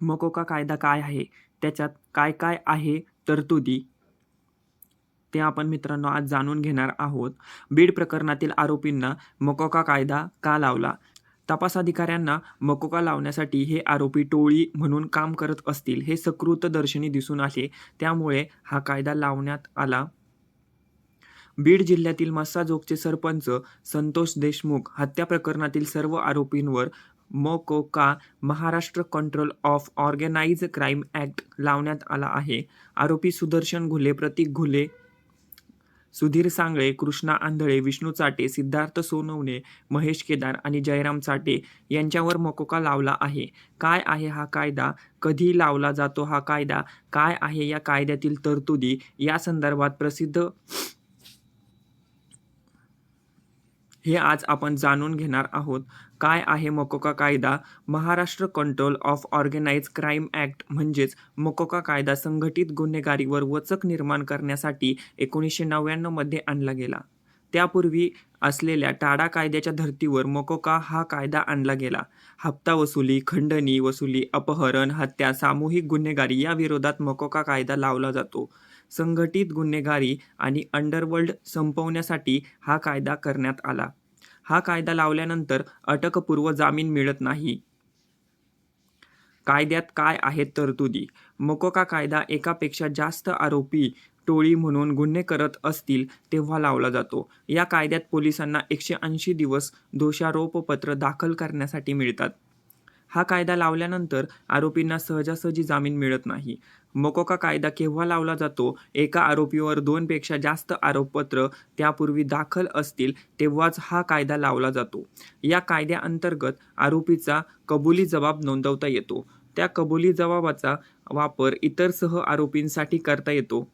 मकोका कायदा काय आहे? त्याच्यात काय काय आहे तरतुदी? ते आपण मित्रांनो आज जाणून घेणार आहोत. बीड प्रकरणातील आरोपींना मकोका कायदा का लावला? तपास अधिकाऱ्यांना मकोका लावण्यासाठी हे आरोपी टोळी म्हणून काम करत असतील हे सकृतदर्शनी दिसून आले. त्यामुळे हा कायदा लावण्यात आला. बीड जिल्ह्यातील मस्साजोगचे सरपंच संतोष देशमुख हत्या प्रकरणातील सर्व आरोपींवर MCOCA Maharashtra control of organise crime act लावण्यात आला आहे. आरोपी सुदर्शन घुले प्रतीक घुले सुधीर सांगळे कृष्णा आंधळे विष्णू चाटे सिद्धार्थ सोनवणे महेश केदार आणि जयराम चाटे यांच्यावर मकोका लावला आहे. काय आहे हा कायदा? कधी लावला जातो हा कायदा? काय आहे या कायद्यातील तरतुदी? या संदर्भात प्रसिद्ध हे आज आपण जाणून घेणार आहोत. काय आहे मकोका कायदा? Maharashtra control of organise crime act म्हणजेच मकोका कायदा संघटित गुन्हेगारीवर वचक निर्माण करण्यासाठी एकोणीसशे नव्याण्णवमध्ये आणला गेला. त्यापूर्वी असलेल्या टाडा कायद्याच्या धर्तीवर मकोका हा कायदा आणला गेला. हप्ता वसुली खंडणी वसुली अपहरण हत्या सामूहिक गुन्हेगारी या विरोधात मकोका कायदा लावला जातो. संघटित गुन्हेगारी आणि अंडरवर्ल्ड संपवण्यासाठी हा कायदा करण्यात आला. हा कायदा लावल्यानंतर अटकपूर्व जामीन मिळत नाही. कायद्यात काय आहेत तरतुदी? मकोका कायदा एकापेक्षा जास्त आरोपी टोळी म्हणून गुन्हे करत असतील तेव्हा लावला जातो. या कायद्यात पोलिसांना एकशे ऐंशी दिवस दोषारोपपत्र दाखल करण्यासाठी मिळतात. हा कायदा लावल्यानंतर आरोपींना सहजासहजी जामीन मिळत नाही. मकोका कायदा केव्हा लावला जातो? एका आरोपीवर दोनपेक्षा जास्त आरोपपत्र त्यापूर्वी दाखल असतील तेव्हाच हा कायदा लावला जातो. या कायद्याअंतर्गत आरोपीचा कबुली जबाब नोंदवता येतो. त्या कबुली जबाबाचा वापर इतर सह आरोपींसाठी करता येतो.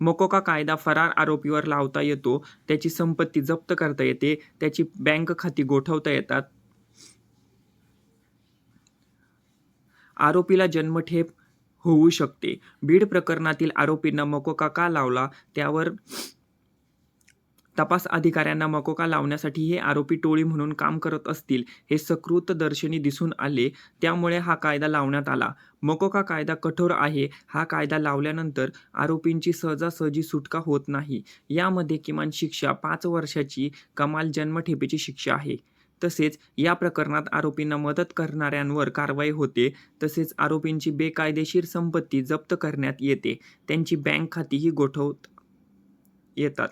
मकोका कायदा फरार आरोपीवर लावता येतो. त्याची संपत्ती जप्त करता येते. त्याची बँक खाती गोठवता येतात. आरोपीला जन्मठेप होऊ शकते. बीड प्रकरणातील आरोपींना मकोका का लावला? त्यावर तपास अधिकाऱ्यांना मकोका लावण्यासाठी हे आरोपी टोळी म्हणून काम करत असतील हे सकृत दर्शनी दिसून आले. त्यामुळे हा कायदा लावण्यात आला. मकोका कायदा कठोर आहे. हा कायदा लावल्यानंतर आरोपींची सहजासहजी सुटका होत नाही. यामध्ये किमान शिक्षा पाच वर्षाची कमाल जन्मठेपेची शिक्षा आहे. तसेच या प्रकरणात आरोपींना मदत करणाऱ्यांवर कारवाई होते. तसेच आरोपींची बेकायदेशीर संपत्ती जप्त करण्यात येते. त्यांची बँक खातीही गोठवत येतात.